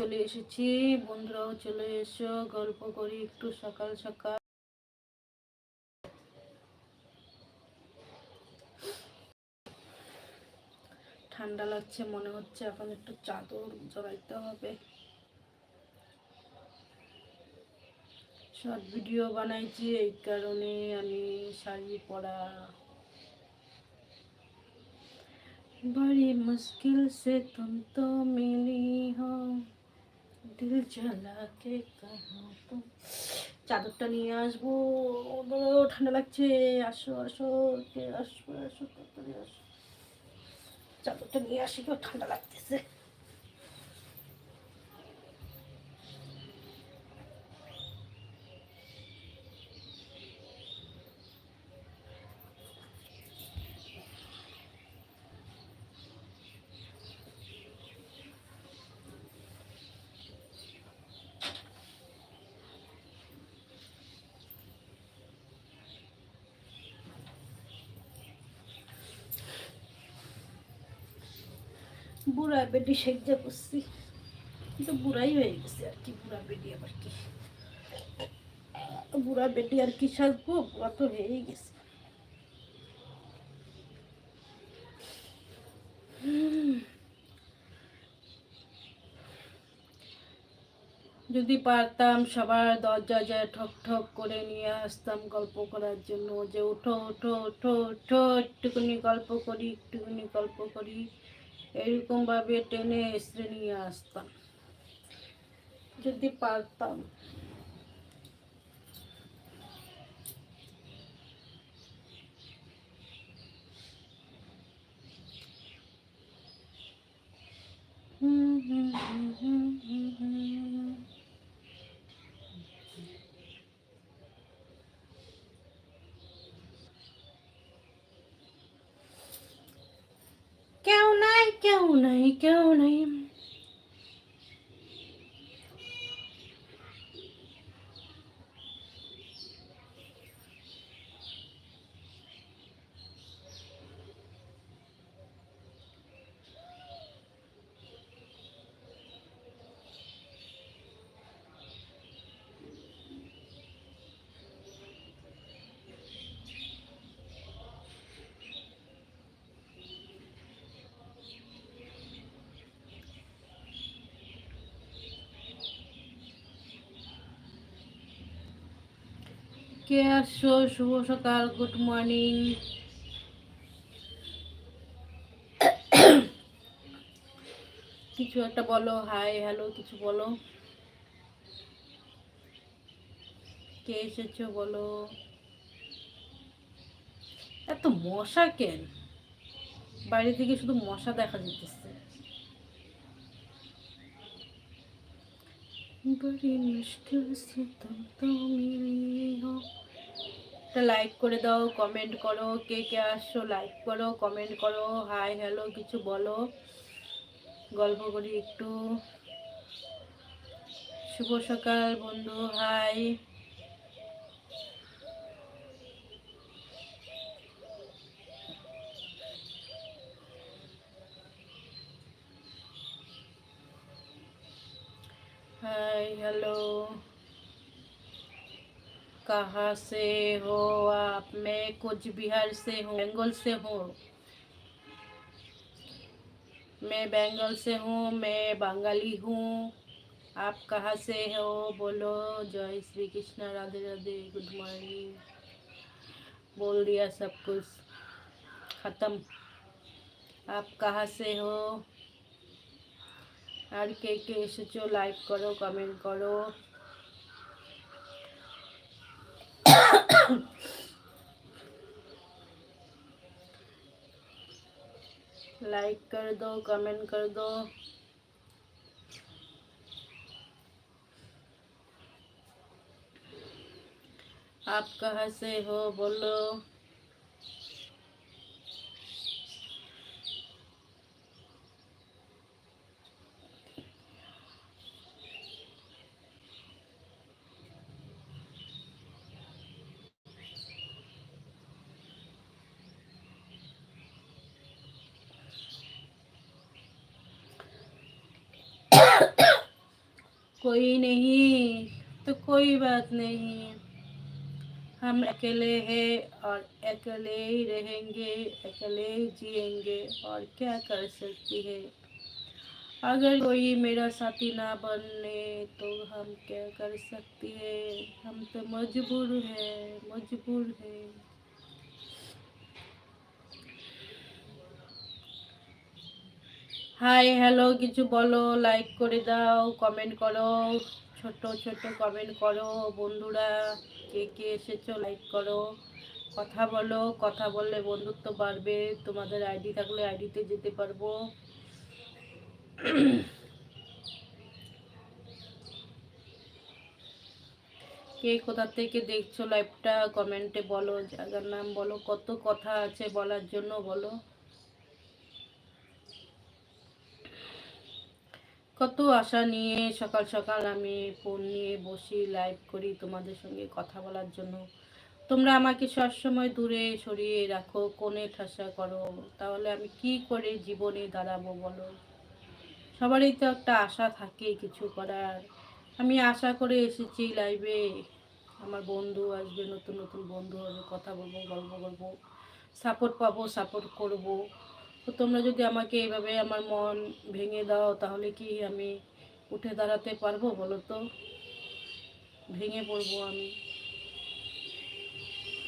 চলে এসেছি বন্ধুরাও চলে এসো গল্প করি একটু সকাল সকাল ঠান্ডা লাগছে মনে হচ্ছে এখন একটু চাদর জড়াইতে হবে শর্ট ভিডিও বানাইছি এই কারণে আমি শাড়ি পরা बड़ी मुश्किल से तुम तो मिली हो চাদরটা নিয়ে আসব। ঠান্ডা লাগছে। আসো আসো, কে আসব? আসো আসো। চাদরটা নিয়ে আসি ঠান্ডা লাগতেছে। বুড়া বেডি সেজা করছি কিন্তু বুড়াই হয়ে গেছে আর কি, বুড়া বেডি আবার কি? বুড়া বেডি আর কি সাজবো? বুড়া তো হয়েই গেছে। যদি পারতাম সবার দরজা যায় ঠক ঠক করে নিয়ে আসতাম গল্প করার জন্য, যে উঠো উঠো উঠো উঠো একটুখানি গল্প করি, একটুখানি গল্প করি। এরকমভাবে টেনে এসে নিয়ে আসতাম। যদি পারতাম। হুম হুম হুম হুম হুম হুম কেউ নাই কেউ নাই কেউ নাই কে আসছো? শুভ সকাল গুড মর্নিং কিছু একটা বলো হাই হ্যালো কিছু বলো। কে এসেছ বলো। এত মশা কেন? বাইরে থেকে শুধু মশা দেখা যেতেছে बड़ी मुश्किल से तुम तो मिली हो একটা লাইক করে দাও কমেন্ট করো কে কে আসছো লাইক করো কমেন্ট করো হাই হ্যালো কিছু বলো গল্প করি একটু শুভ সকাল বন্ধু হাই हाय, हेलो। कहाँ से हो आप? मैं कुछ बिहार से हूँ, बंगाल से हूँ। मैं बंगाल से हूँ, मैं बंगाली हूँ। आप कहाँ से हो? बोलो। जय श्री कृष्ण, राधे राधे, गुड मॉर्निंग। बोल दिया सब कुछ। ख़त्म। आप कहाँ से हो? আর কে কে এসেছো লাইক করো কমেন্ট করো लाइक कर दो कमेंट कर दो आप कहाँ से हो बोलो कोई नहीं तो कोई बात नहीं। हम अकेले हैं और अकेले ही रहेंगे, अकेले ही जिएँगे और क्या कर सकती है? अगर कोई मेरा साथी ना बनने तो हम क्या कर सकते हैं? हम तो मजबूर हैं, मजबूर है। হাই হ্যালো কিছু বলো লাইক করে দাও কমেন্ট করো, ছোট ছোট কমেন্ট করো, বন্ধুরা, কে কে এসেছ লাইক করো, কথা বলো, কথা বললে বন্ধুত্ব বাড়বে, তোমাদের আইডি থাকলে আইডিতে যেতে পারব। কে কোথা থেকে দেখছ লাইভটা কমেন্টে বলো, জায়গার নাম বলো, কত কথা আছে বলার জন্য বলো। কত আশা নিয়ে সকাল সকাল আমি ফোন নিয়ে বসি লাইভ করি তোমাদের সঙ্গে কথা বলার জন্য। তোমরা আমাকে সবসময় দূরে সরিয়ে রাখো, কোণে ঠাসা করো। তাহলে আমি কি করে জীবনে দাঁড়াবো বলো? সবারই তো একটা আশা থাকে কিছু করার। আমি আশা করে এসেছি লাইভে আমার বন্ধু আসবে, নতুন নতুন বন্ধু হবে কথা বলব, গল্প করব। সাপোর্ট পাবো সাপোর্ট করব। তো তোমরা যদি আমাকে এইভাবে আমার মন ভেঙে দাও, তাহলে কি আমি উঠে দাঁড়াতে পারব বলো তো? ভেঙে পড়ব আমি।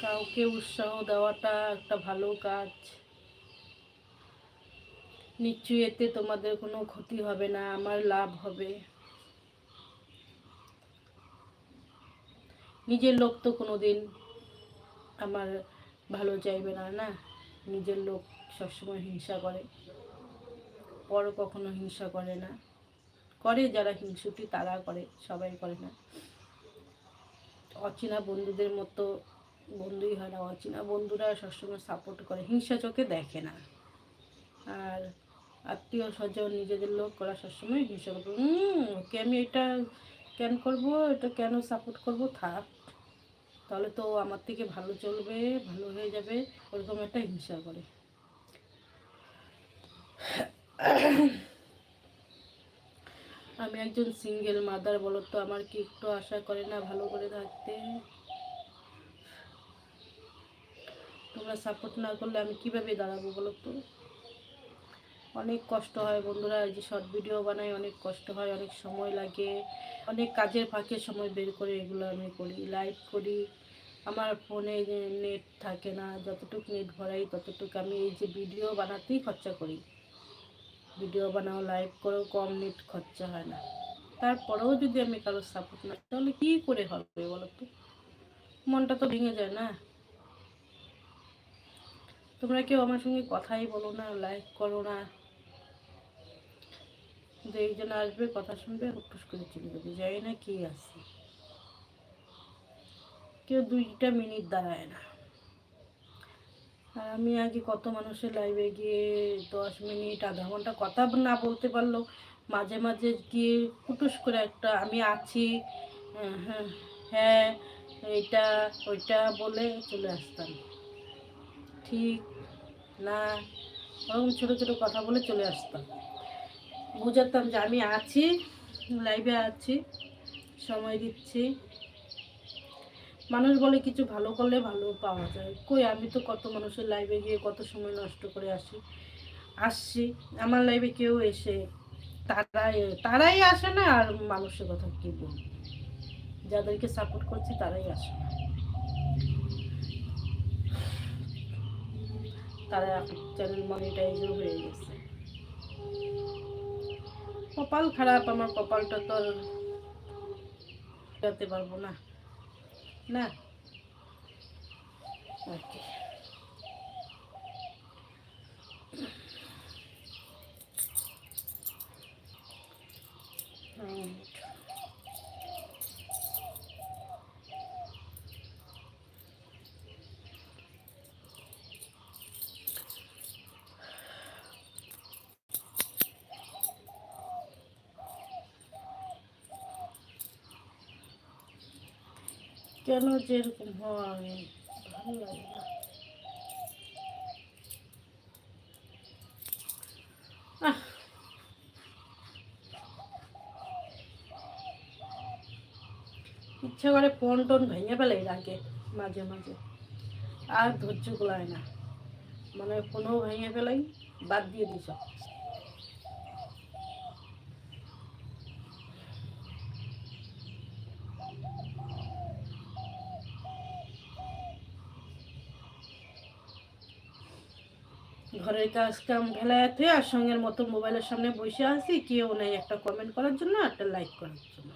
কাউকে উৎসাহ দেওয়াটা একটা ভালো কাজ। নিশ্চয়ই এতে তোমাদের কোনো ক্ষতি হবে না, আমার লাভ হবে। নিজের লোক তো কোনো দিন আমার ভালো চাইবে না না? নিজের লোক সবসময় হিংসা করে। পর কখনো হিংসা করে না। করে যারা হিংসুটি, তারা করে, সবাই করে না। অচেনা বন্ধুদের মতো বন্ধুই হয় না। অচেনা বন্ধুরা সবসময় সাপোর্ট করে। হিংসা চোখে দেখে না। আর আত্মীয় স্বজন, নিজেদের লোক করা সবসময় হিংসা করব ওকে আমি এটা কেন করব? এটা কেন সাপোর্ট করব? থাক। তাহলে তো আমার থেকে ভালো চলবে, ভালো হয়ে যাবে। ওরকম একটা হিংসা করে। আমি একজন সিঙ্গেল মাদার বলো তো আমার কি একটু আশা করে না ভালো করে থাকতে? তোমরা সাপোর্ট না করলে আমি কীভাবে দাঁড়াবো বলো তো? অনেক কষ্ট হয় বন্ধুরা যে শর্ট ভিডিও বানাই অনেক কষ্ট হয়, অনেক সময় লাগে। অনেক কাজের ফাঁকে সময় বের করে এগুলো আমি করি লাইভ করি। আমার ফোনে নেট থাকে না, যতটুকু নেট ভরাই ততটুকু আমি এই যে ভিডিও বানাতেই খরচা করি। ভিডিও বানাও লাইভ করো, কম নেট খরচা হয় না। তারপরেও যদি আমি কারোর সাপোর্ট না তাহলে কী করে হবে বলো তো? মনটা তো ভেঙে যায় না। তোমরা কেউ আমার সঙ্গে কথাই বলো না, লাইক করো না। যে একজন আসবে, কথা শুনবে হুটুস করে চলে যাবে যাই না কি আছে। কেউ দুইটা মিনিট দাঁড়ায় না। আর আমি আগে কত মানুষের লাইভে গিয়ে দশ মিনিট, আধা ঘণ্টা কথা না বলতে পারল মাঝে মাঝে গিয়ে কুটুস করে একটা আমি আছি হ্যাঁ হ্যাঁ এইটা ওইটা বলে চলে আসতাম। ঠিক না, ওরকম ছোটো ছোটো কথা বলে চলে আসতাম। বুঝাতাম যে আমি আছি লাইভে আছি, সময় দিচ্ছি। মানুষ বলে কিছু ভালো করলে ভালো পাওয়া যায়। কই আমি তো কত মানুষের লাইভে গিয়ে কত সময় নষ্ট করে আসি? আসছি, আমার লাইভে কেউ এসে তারাই তারাই আসে না আর মানুষের কথা কি বলব? যাদেরকে সাপোর্ট করছি তারাই আসে না। তারা চ্যানেল মনিটাইজও হয়ে গেছে। কপাল খারাপ, আমার কপালটা তো আর পারব না। না ওকে কেন যে এরকম হয় ভালো লাগে না। ইচ্ছা করে ফোন টোন ভেঙে ফেলে রাগে মাঝে মাঝে। আর ধৈর্য কুলায় না। মানে ফোনও ভেঙে ফেলাই বাদ দিয়ে দিছ ঘরের কাজ কাম ফেলায় থুয়ে আর সঙ্গের মতো মোবাইলের সামনে বসে আছি। কেউ নেই একটা কমেন্ট করার জন্য, একটা লাইক করার জন্য।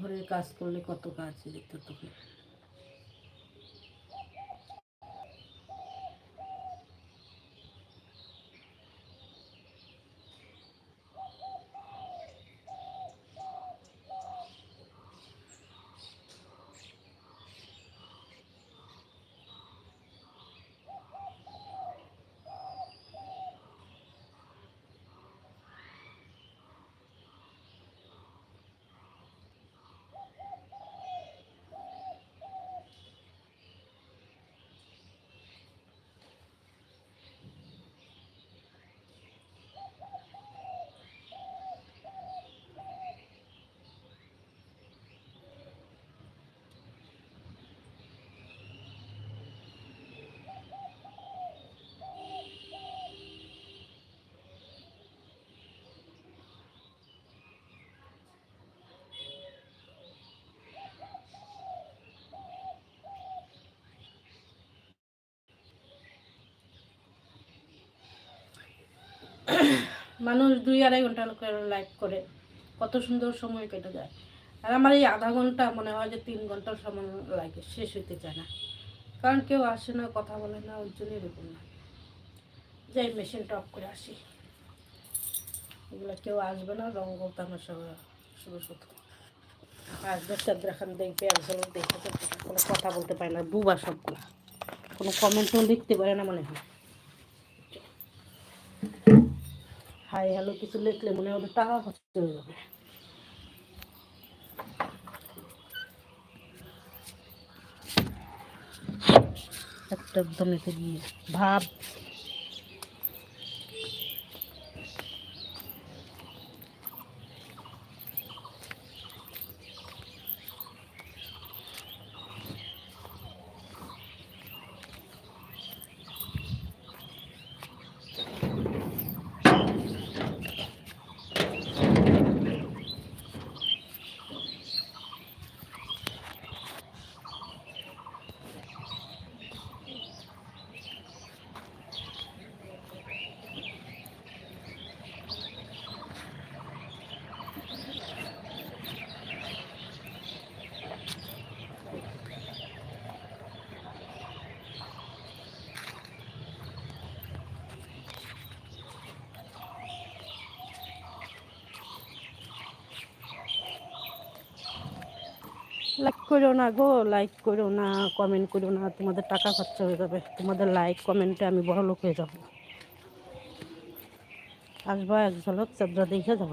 ঘরের কাজ করলে কত কাজ দেখতে তোকে মানুষ দুই আড়াই ঘণ্টা করে লাইভ করে। কত সুন্দর সময় কেটে যায়। আর আমার এই আধা ঘণ্টা মনে হয় যে তিন ঘণ্টার সময় লাগে, শেষ হইতে চায় না। কারণ কেউ আসে না, কথা বলে না, ওর জন্য এরকম না। যাই মেশিনটা অফ করে আসি। এগুলো কেউ আসবে না রঙ তামাশা শুধু শুধু আসবে চাদ্রা খান দেখবে, একজন দেখে কোনো কথা বলতে পারে না, বুবা সবগুলো। কোনো কমেন্টও লিখতে পারে না মনে হয়। হাই হ্যালো কিছু লিখলে মনে হবে টাকা হয়ে যাবে। একটা একদম এতে গিয়ে ভাব। করো না গো লাইক করো না কমেন্ট করো না, তোমাদের টাকা খরচা হয়ে যাবে। তোমাদের লাইক কমেন্টে আমি বড় লোক হয়ে যাব। আসবা এক ঝলক চাদরা দেখে যাব।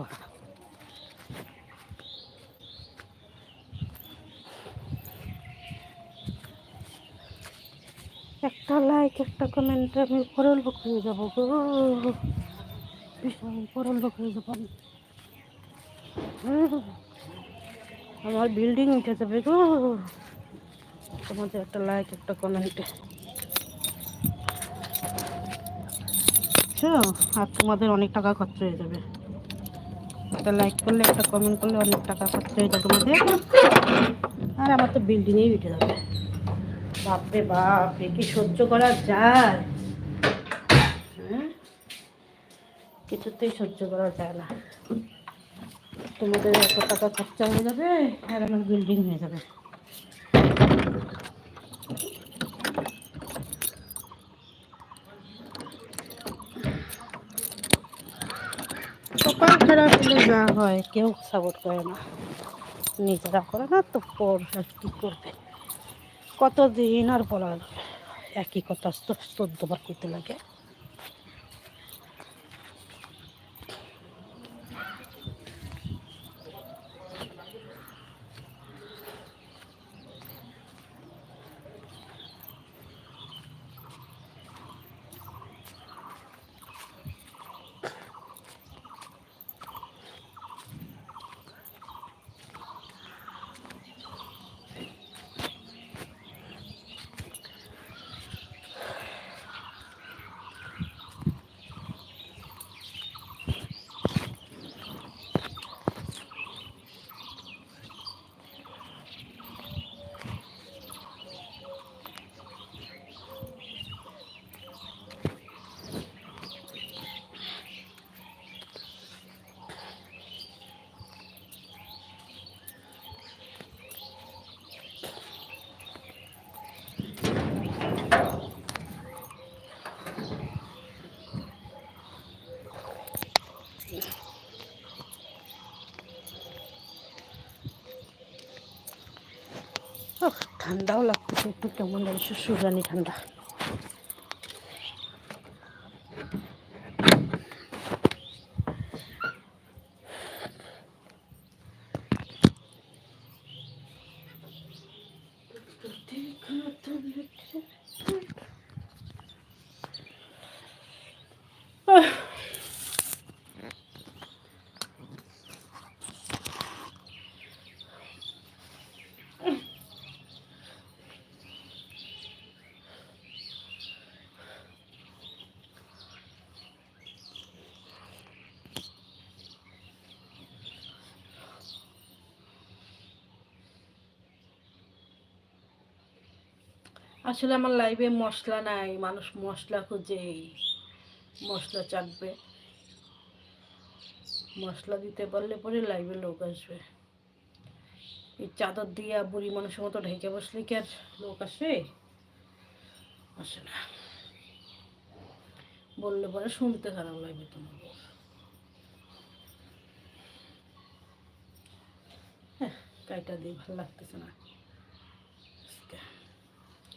একটা লাইক একটা কমেন্টে আমি বড় লোক হয়ে যাব গো। ভীষণ বড় লোক হয়ে যাব। আমার বিল্ডিং উঠে যাবে গো তোমাদের একটা লাইক একটা কমেন্টে আর তোমাদের অনেক টাকা খরচ হয়ে যাবে। একটা লাইক করলে, একটা কমেন্ট করলে অনেক টাকা খরচ হয়ে যাবে তোমাদের। আর আমার তো বিল্ডিংয়েই উঠে যাবে। বাপরে বাপ কি সহ্য করা যায়? হ্যাঁ? কিছুতেই সহ্য করা যায় না। তোমাদের এত টাকা খরচা হয়ে যাবে, আর আমার বিল্ডিং হয়ে যাবে। কপাল খারাপ হলে যা হয়, কেউ সাপোর্ট করে না। নিজেরা করে না, তো পর কি করবে? কতদিন আর বলা একই কথা চোদ্দবার করতে লাগে। ঠান্ডাও লাগতেছে একটু কেমন লাগছে সুজানি ঠান্ডা। আসলে আমার লাইভে মশলা নাই, মানুষ মশলা খুঁজে মশলা চাটবে মশলা দিতে পারলে পরে লাইভে লোক আসবে। এই চাদর দিয়া বুড়ি মানুষের মতো ঢেকে বসলে কি আর লোক আসে? আসে না। বললে পরে শুনতে খারাপ লাগবে তোমার হ্যাঁ কাইটা দিয়ে ভালো লাগতেছে না।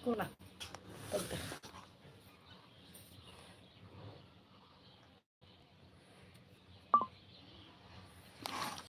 কোনা